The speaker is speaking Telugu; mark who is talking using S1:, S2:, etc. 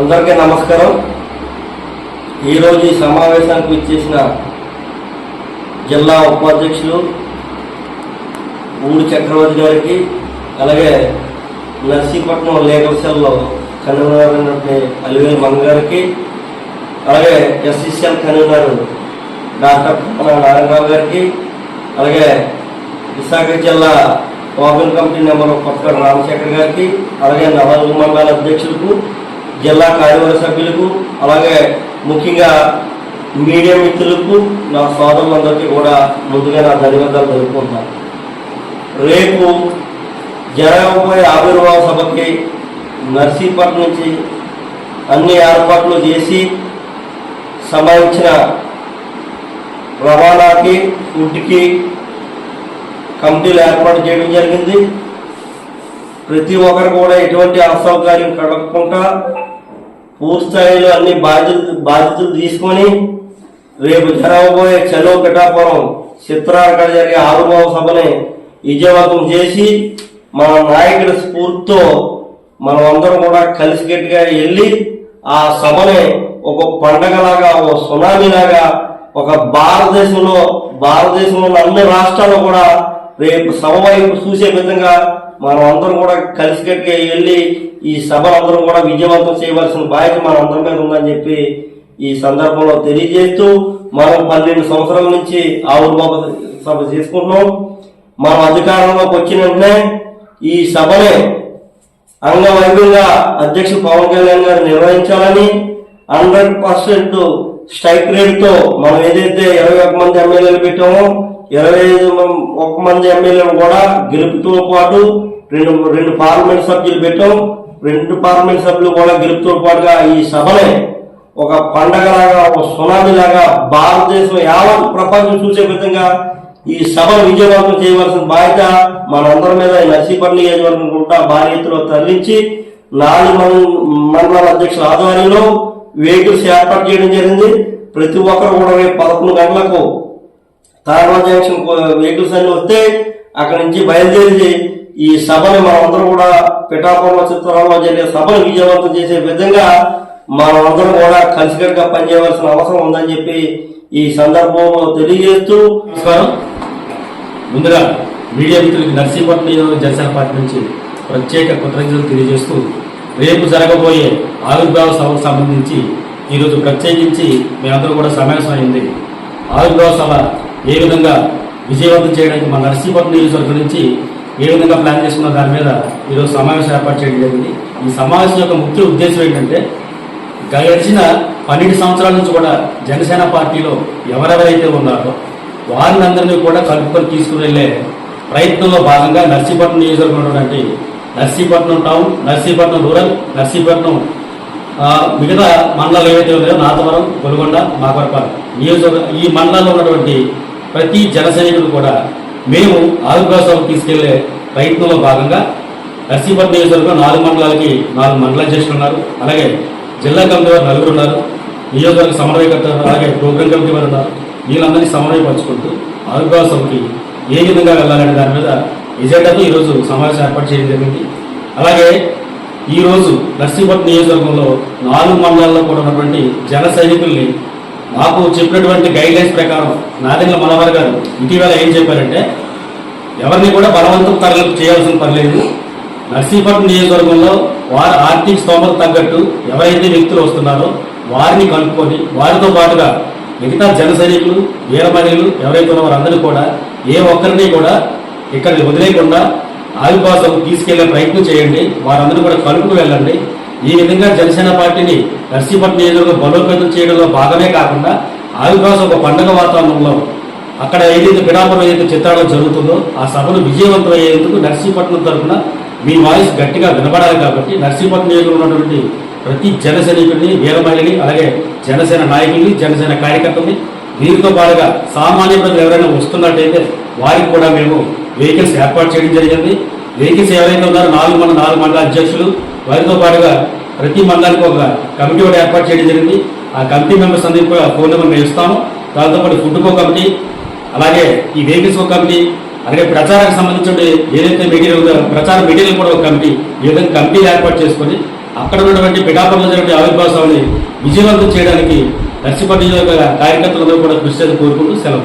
S1: అందరికీ నమస్కారం. ఈరోజు ఈ సమావేశానికి ఇచ్చేసిన జిల్లా ఉపాధ్యక్షులు ఊడి చక్రవర్తి గారికి అలాగే నర్సీపట్నం లీగల్ సెల్లో కన్వీనర్ అయినటువంటి అలివేలు మంగ గారికి అలాగే ఎస్సీసీఎల్ కన్వీనర్ డాక్టర్ నారాయణరావు గారికి అలాగే విశాఖ జిల్లా ఓపెన్ కమిటీ నెంబర్ కొత్త రామశేఖర్ గారికి అలాగే నవల్ మండల అధ్యక్షులకు జిల్లా కార్యవర్గ సభ్యులకు అలాగే ముఖ్యంగా మీడియా మిత్రులకు నా సోదరులందరికీ కూడా ముందుగా నా ధన్యవాదాలు తెలుపుకుంటాను రేపు జరగబోయే ఆవిర్భావ సభకి నర్సీపట్నం నుంచి అన్ని ఏర్పాట్లు చేసి సంబంధించిన రవాణాకి ఫుడ్కి కమిటీలు ఏర్పాటు చేయడం జరిగింది. ప్రతి ఒక్కరు కూడా ఎటువంటి అసౌకర్యం కలగకుండా పూర్తి స్థాయిలో అన్ని బాధ్యత బాధ్యతలు తీసుకొని రేపు జరగబోయే చలో పిఠాపురం చిత్రాల జరిగే ఆవిర్భావ సభని విజయవంతం చేసి మన నాయకుడి స్ఫూర్తితో మనం అందరం కూడా కలిసికట్టుగా వెళ్ళి ఆ సభని ఒక పండగలాగా ఒక సునామీలాగా ఒక భారతదేశంలో భారతదేశంలో ఉన్న అన్ని రాష్ట్రాలు కూడా రేపు సభ వైపు చూసే విధంగా మనం అందరం కూడా కలిసికట్టుగా వెళ్ళి ఈ సభను అందరం కూడా విజయవంతం చేయవలసిన బాధ్యత మన అందరి మీద ఉందని చెప్పి ఈ సందర్భంలో తెలియజేస్తూ మనం పన్నెండు సంవత్సరాల నుంచి ఆవిర్భావ సభ చేసుకుంటున్నాం. మనం అధికారంలోకి వచ్చిన వెంటనే ఈ సభని అంగవైభవంగా అధ్యక్షుడు పవన్ కళ్యాణ్ గారు నిర్వహించాలని హండ్రెడ్ పర్సెంట్ స్ట్రైక్ రేట్తో మనం ఏదైతే ఇరవై ఒక మంది ఎమ్మెల్యేలు పెట్టామో ఇరవై ఐదు ఒక మంది ఎమ్మెల్యేలు కూడా గెలుపుతో పాటు రెండు రెండు పార్లమెంట్ సభ్యులు పెట్టాం. రెండు పార్లమెంట్ సభ్యులు కూడా గెలుపుతో పాటుగా ఈ సభనే ఒక పండగలాగా ఒక సునామీలాగా భారతదేశం యావత్ ప్రపంచం చూసే విధంగా ఈ సభను విజయవంతం చేయవలసిన బాధ్యత మనందరి మీద ఈ నర్సీపట్నం నియోజకవర్గం గుంటా భారీ ఎత్తులో తరలించి నాలుగు మండల అధ్యక్షుల ఆధ్వర్యంలో వెహికల్స్ ఏర్పాటు చేయడం జరిగింది. ప్రతి ఒక్కరు కూడా రేపు పదకొండు గంటలకు తారవా జంక్షన్ వెహికల్స్ అన్ని వస్తే అక్కడి నుంచి బయలుదేరి ఈ సభని మనం కూడా పిఠాపురం చిత్రంలో జరిగే సభను విజయవంతం చేసే విధంగా మనం అందరం కూడా కలిసికట్టుగా పనిచేయవలసిన అవసరం ఉందని చెప్పి ఈ సందర్భంలో తెలియజేస్తూ
S2: నమస్కారం. ముందుగా మీడియా మిత్రులకి నర్సీపట్నం నియోజకవర్గ జనసేన పార్టీ నుంచి ప్రత్యేక కృతజ్ఞతలు తెలియజేస్తూ రేపు జరగబోయే ఆవిర్భావ సభకు సంబంధించి ఈరోజు ప్రత్యేకించి మేమందరూ కూడా సమావేశం అయింది. ఆవిర్భావ సభ ఏ విధంగా విజయవంతం చేయడానికి మన నర్సీపట్నం నియోజకవర్గం నుంచి ఏ విధంగా ప్లాన్ చేసుకున్న దాని మీద ఈరోజు సమావేశం ఏర్పాటు చేయడం జరిగింది. ఈ సమావేశం యొక్క ముఖ్య ఉద్దేశం ఏంటంటే గడిచిన పన్నెండు సంవత్సరాల నుంచి కూడా జనసేన పార్టీలో ఎవరెవరైతే ఉన్నారో వారిని కూడా కలుపుకొని తీసుకుని వెళ్ళే ప్రయత్నంలో భాగంగా నర్సీపట్నం నియోజకవర్గం ఉన్నటువంటి నర్సీపట్నం టౌన్ నర్సీపట్నం రూరల్ నర్సీపట్నం మిగతా మండలాలు ఏవైతే ఉన్నాయో నాతవరం గొలగొండ మాకవరపాలెం నియోజకవర్గ ఈ మండలాల్లో ఉన్నటువంటి ప్రతి జన సైనికుడు కూడా మేము ఆవిర్భావ సభకు తీసుకెళ్ళే ప్రయత్నంలో భాగంగా నర్సీపట్నం నియోజకవర్గం నాలుగు మండలాలకి నాలుగు మండల అధ్యక్షులు ఉన్నారు. అలాగే జిల్లా కమిటీ వారు నలుగురు ఉన్నారు. నియోజకవర్గ సమన్వయకర్త అలాగే ప్రోగ్రామ్ కమిటీ వారు ఉన్నారు. వీళ్ళందరినీ సమన్వయపరుచుకుంటూ ఆవిర్భావ సభకి ఏ విధంగా వెళ్ళాలనే దాని మీద ఎజెండాతో ఈరోజు సమావేశం ఏర్పాటు చేయడం జరిగింది. అలాగే ఈరోజు నర్సీపట్నం నియోజకవర్గంలో నాలుగు మండలాల్లో కూడా ఉన్నటువంటి జన సైనికుల్ని మాకు చెప్పినటువంటి గైడ్ లైన్స్ ప్రకారం నాదెండ్ల మనవర్ గారు ఇటీవల ఏం చెప్పారంటే ఎవరిని కూడా బలవంతం తరలి చేయాల్సిన పని లేదు. నర్సీపట్నం నియోజకవర్గంలో వారి ఆర్థిక స్తోమత తగ్గట్టు ఎవరైతే వ్యక్తులు వస్తున్నారో వారిని కలుపుకొని వారితో పాటుగా మిగతా జన సైనికులు ఎవరైతే ఉన్నారో వారందరూ కూడా ఏ ఒక్కరిని కూడా ఇక్కడ వదిలేయకుండా ఆవిర్భాసం తీసుకెళ్ళే ప్రయత్నం చేయండి. వారందరూ కూడా కలుపుకు వెళ్ళండి. ఈ విధంగా జనసేన పార్టీని నర్సీపట్నం నియోజకవర్గం బలోపేతం చేయడంలో భాగమే కాకుండా ఆవిర్భాస ఒక పండుగ వాతావరణంలో అక్కడ ఏదైతే పిడాపురం ఏదైతే చిత్రాలు జరుగుతుందో ఆ సభను విజయవంతం అయ్యేందుకు నర్సీపట్నం తరఫున మీ వాయిస్ గట్టిగా వినబడాలి కాబట్టి నర్సీపట్నం నియోజకవర్గం ఉన్నటువంటి ప్రతి జన సైనికుల్ని వీర మహిళని అలాగే జనసేన నాయకుల్ని జనసేన కార్యకర్తల్ని వీరితో పాటుగా సామాన్య ప్రజలు ఎవరైనా వస్తున్నట్టయితే వారికి కూడా మేము వెహికల్స్ ఏర్పాటు చేయడం జరిగింది. వెహికల్స్ ఎవరైతే ఉన్నారో నాలుగు మండల నాలుగు మండల అధ్యక్షులు వారితో పాటుగా ప్రతి మండలానికి ఒక కమిటీ కూడా ఏర్పాటు చేయడం జరిగింది. ఆ కమిటీ మెంబర్స్ అందరికీ కూడా ఫోన్ నెంబర్ మేము ఇస్తాము. దాంతోపాటు పాటు ఫుడ్కో కమిటీ అలాగే ఈ వెహికల్స్ ఒక కమిటీ అలాగే ప్రచారానికి సంబంధించిన ఏదైతే మెటీరియల్ ఉందో ప్రచార మెటీరియల్ కూడా ఒక కమిటీ ఈ విధంగా కమిటీలు ఏర్పాటు చేసుకొని అక్కడ ఉన్నటువంటి పిఠాపురంలో జరిగిన ఆవిర్భావ సభని విజయవంతం చేయడానికి నర్సీపట్నం కార్యకర్తలందరూ కూడా కృషి చేసి కోరుకుంటూ సెలవు